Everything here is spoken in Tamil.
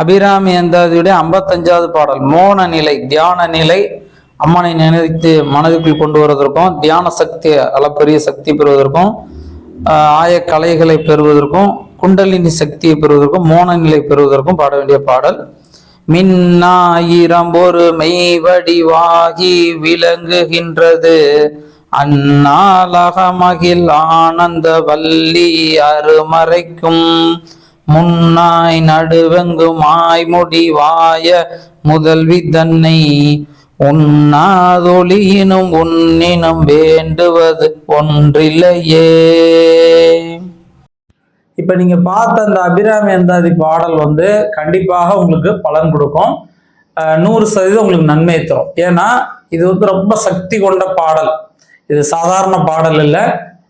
அபிராமி அந்தாதியுடைய ஐம்பத்தஞ்சாவது பாடல் மோன நிலை தியான நிலை. அம்மனை நினைத்து மனதுக்குள் கொண்டு வருவதற்கும் தியான சக்தி அளப்பெரிய சக்தி பெறுவதற்கும் ஆய கலைகளை பெறுவதற்கும் குண்டலினி சக்தியை பெறுவதற்கும் மோன நிலை பெறுவதற்கும் பாட வேண்டிய பாடல். மின்னாயிரம் ஒரு மெய்வடிவாகி விளங்குகின்றது. அந்நாளகமகில் ஆனந்த வள்ளி அருமறைக்கும். முன்னாய் நடுவெங்குமாய் முடிவாய முதல்வி தன்னை உண்ணாதொழியினும் உன்னினும் வேண்டுவது ஒன்றில்லையே. இப்ப நீங்க பார்த்த அந்த அபிராமி அந்தாதி பாடல் வந்து கண்டிப்பாக உங்களுக்கு பலன் கொடுக்கும். நூறு சதவீதம் உங்களுக்கு நன்மை தரும். ஏன்னா இது வந்து ரொம்ப சக்தி கொண்ட பாடல். இது சாதாரண பாடல் இல்லை.